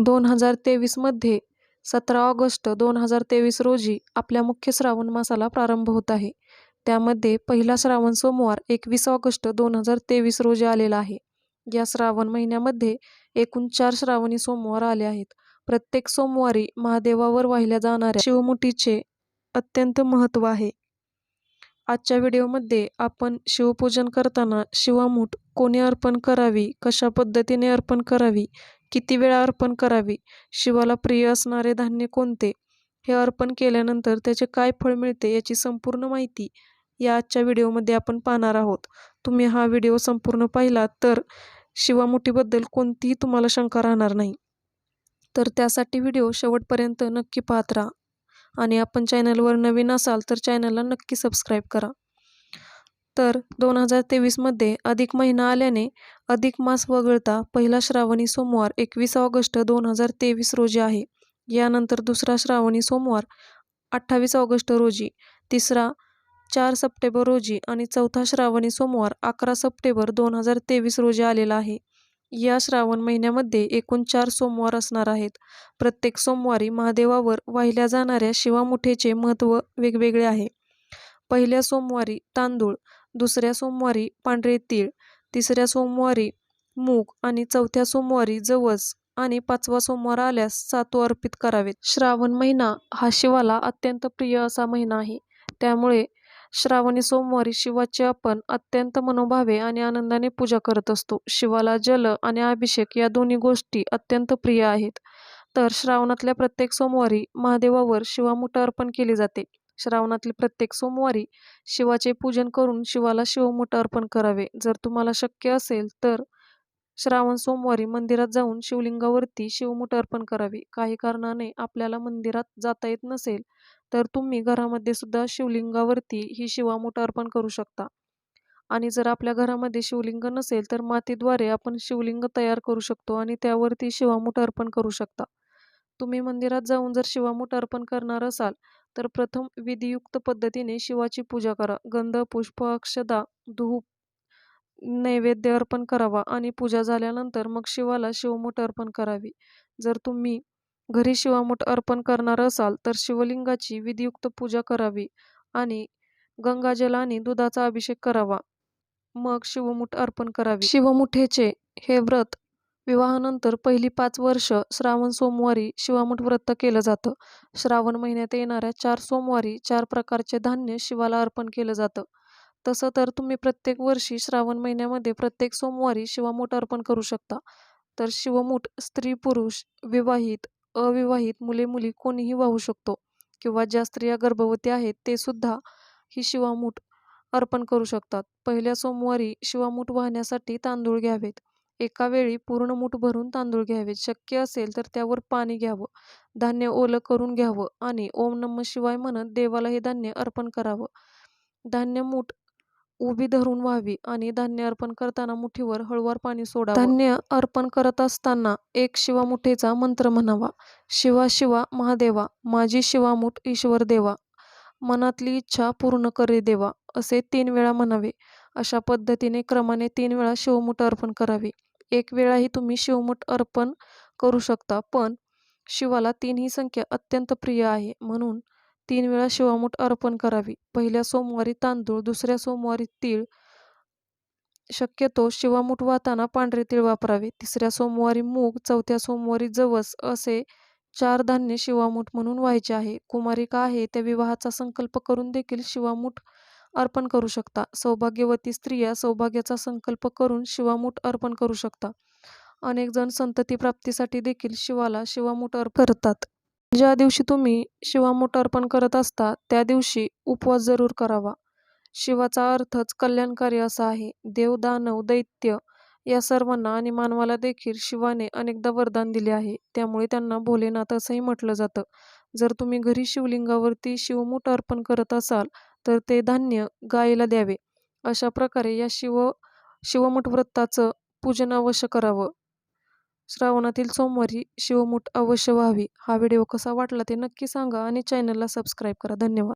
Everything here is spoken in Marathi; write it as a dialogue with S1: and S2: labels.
S1: दोन हजार तेवीसमध्ये सतरा ऑगस्ट दोन हजार तेवीस रोजी आपल्या मुख्य श्रावण मासाला प्रारंभ होत आहे. त्यामध्ये पहिला श्रावण सोमवार एकवीस ऑगस्ट दोन हजार तेवीस रोजी आलेला आहे. या श्रावण महिन्यामध्ये एकूण चार श्रावणी सोमवार आले आहेत. प्रत्येक सोमवारी महादेवावर वाहिल्या जाणाऱ्या शिवमुठीचे अत्यंत महत्त्व आहे. आजच्या व्हिडिओमध्ये आपण शिवपूजन करताना शिवामूठ कोणी अर्पण करावी कशा पद्धतीने अर्पण करावी किती वेळा अर्पण करावी? शिवाला प्रिय असणारे धान्य कोणते? हे अर्पण केल्यानंतर त्याचे काय फळ मिळते याची संपूर्ण माहिती या आजच्या व्हिडिओमध्ये आपण पाहणार आहोत. तुम्ही हा व्हिडिओ संपूर्ण पाहिला तर शिवामुठीबद्दल कोणतीही तुम्हाला शंका राहणार नाही. तर त्यासाठी व्हिडिओ शेवटपर्यंत नक्की पाहत राहा. आणि आपण चॅनलवर नवीन असाल तर चॅनलला नक्की सबस्क्राईब करा. तर दोन हजार तेवीसमध्ये अधिक महिना आल्याने अधिक मास वगळता पहिला श्रावणी सोमवार एकवीस ऑगस्ट दोन हजार तेवीस रोजी आहे. यानंतर दुसरा श्रावणी सोमवार अठ्ठावीस ऑगस्ट रोजी तिसरा चार सप्टेंबर रोजी आणि चौथा श्रावणी सोमवार अकरा सप्टेंबर दोन हजार तेवीस रोजी आलेला आहे. या श्रावण महिन्यामध्ये एकूण चार सोमवार असणार आहेत. प्रत्येक सोमवारी महादेवावर वाहिल्या जाणाऱ्या शिवामुठेचे महत्त्व वेगवेगळे आहे. पहिल्या सोमवारी तांदूळ दुसऱ्या सोमवारी पांढरे तीळ तिसऱ्या सोमवारी मूग आणि चौथ्या सोमवारी जवस आणि पाचवा सोमवार आल्यास सातू अर्पित करावेत. श्रावण महिना हा शिवाला अत्यंत प्रिय असा महिना आहे. त्यामुळे श्रावणी सोमवारी शिवाची आपण अत्यंत मनोभावे आणि आनंदाने पूजा करत असतो. शिवाला जल आणि अभिषेक या दोन्ही गोष्टी अत्यंत प्रिय आहेत. तर श्रावणातल्या प्रत्येक सोमवारी महादेवावर शिवामुठ अर्पण केली जाते. श्रावणातील प्रत्येक सोमवारी शिवाचे पूजन करून शिवाला शिवमुठ अर्पण करावे. जर तुम्हाला शक्य असेल तर श्रावण सोमवारी मंदिरात जाऊन शिवलिंगावरती शिवमुठ अर्पण करावे. काही कारणाने आपल्याला मंदिरात जाता येत नसेल तर तुम्ही घरामध्ये सुद्धा शिवलिंगावरती ही शिवामुठ अर्पण करू शकता. आणि जर आपल्या घरामध्ये शिवलिंग नसेल तर मातीद्वारे आपण शिवलिंग तयार करू शकतो आणि त्यावरती शिवामुठ अर्पण करू शकता. तुम्ही मंदिरात जाऊन जर शिवामुठ अर्पण करणार असाल तर प्रथम विधियुक्त पद्धतीने शिवाची पूजा करा. गंध पुष्प अक्षदा धूप नैवेद्य अर्पण करावा आणि पूजा झाल्यानंतर मग शिवाला शिवमुठ अर्पण करावी. जर तुम्ही घरी शिवामुठ अर्पण करणार असाल तर शिवलिंगाची विधियुक्त पूजा करावी आणि गंगाजल आणि दुधाचा अभिषेक करावा. मग शिवमुठ अर्पण करावी. शिवमुठेचे हे व्रत विवाहानंतर पहिली पाच वर्ष श्रावण सोमवारी शिवामुठ व्रत केलं जातं. श्रावण महिन्यात येणाऱ्या चार सोमवारी चार प्रकारचे धान्य शिवाला अर्पण केलं जातं. तसं तर तुम्ही प्रत्येक वर्षी श्रावण महिन्यामध्ये प्रत्येक सोमवारी शिवामूठ अर्पण करू शकता. तर शिवमूठ स्त्री पुरुष विवाहित अविवाहित मुले मुली कोणीही वाहू शकतो किंवा ज्या स्त्रिया गर्भवती आहेत ते सुद्धा ही शिवामूठ अर्पण करू शकतात. पहिल्या सोमवारी शिवामूठ वाहण्यासाठी तांदूळ घ्यावेत. एकावेळी पूर्ण मूठ भरून तांदूळ घ्यावेत शक्य असेल तर त्यावर पाणी घ्यावं. धान्य ओलं करून घ्यावं आणि ओम नम शिवाय म्हणत देवाला हे धान्य अर्पण करावं. धान्य मूठ उभी धरून व्हावी आणि धान्य अर्पण करताना मुठीवर हळुवार पाणी सोडा धान्य अर्पण करत असताना एक शिवामुठेचा मंत्र म्हणावा. शिवा शिवा महादेवा माझी शिवामुठ ईश्वर देवा मनातली इच्छा पूर्ण करे देवा असे तीन वेळा म्हणावे. अशा पद्धतीने क्रमाने तीन वेळा शिवमुठ अर्पण करावे. एक वेळाही तुम्ही शिवमुठ अर्पण करू शकता पण शिवाला तीन ही संख्या अत्यंत प्रिय आहे. म्हणून तीन वेळा शिवामुठ अर्पण करावी. पहिल्या सोमवारी तांदूळ दुसऱ्या सोमवारी तीळ. शक्यतो शिवामुठ वाहताना पांढरे तीळ वापरावे. तिसऱ्या सोमवारी मूग चौथ्या सोमवारी जवस असे चार धान्य शिवामूठ म्हणून व्हायचे आहे. कुमारिका आहे त्या विवाहाचा संकल्प करून देखील शिवामुठ अर्पण करू शकता. सौभाग्यवती स्त्रिया सौभाग्याचा संकल्प करून शिवामूठ अर्पण करू शकता. अनेक जण संतती प्राप्तीसाठी देखील शिवाला शिवामूठ अर्पण करतात. ज्या दिवशी तुम्ही शिवामूठ अर्पण करत असता त्या दिवशी उपवास जरूर करावा. शिवाचा अर्थच कल्याणकारी असा आहे. देव दानव दैत्य या सर्वांना आणि मानवाला देखील शिवाने अनेकदा वरदान दिले आहे. त्यामुळे त्यांना भोलेनाथ असंही म्हटलं जातं. जर तुम्ही घरी शिवलिंगावरती शिवमूठ अर्पण करत असाल तर ते धान्य गायीला द्यावे. अशा प्रकारे या शिव शिवमुठ व्रताचं पूजन अवश्य करावं. श्रावणातील सोमवारी शिवमुठ अवश्य व्हावी. हा व्हिडिओ कसा वाटला ते नक्की सांगा आणि चॅनलला सबस्क्राईब करा. धन्यवाद.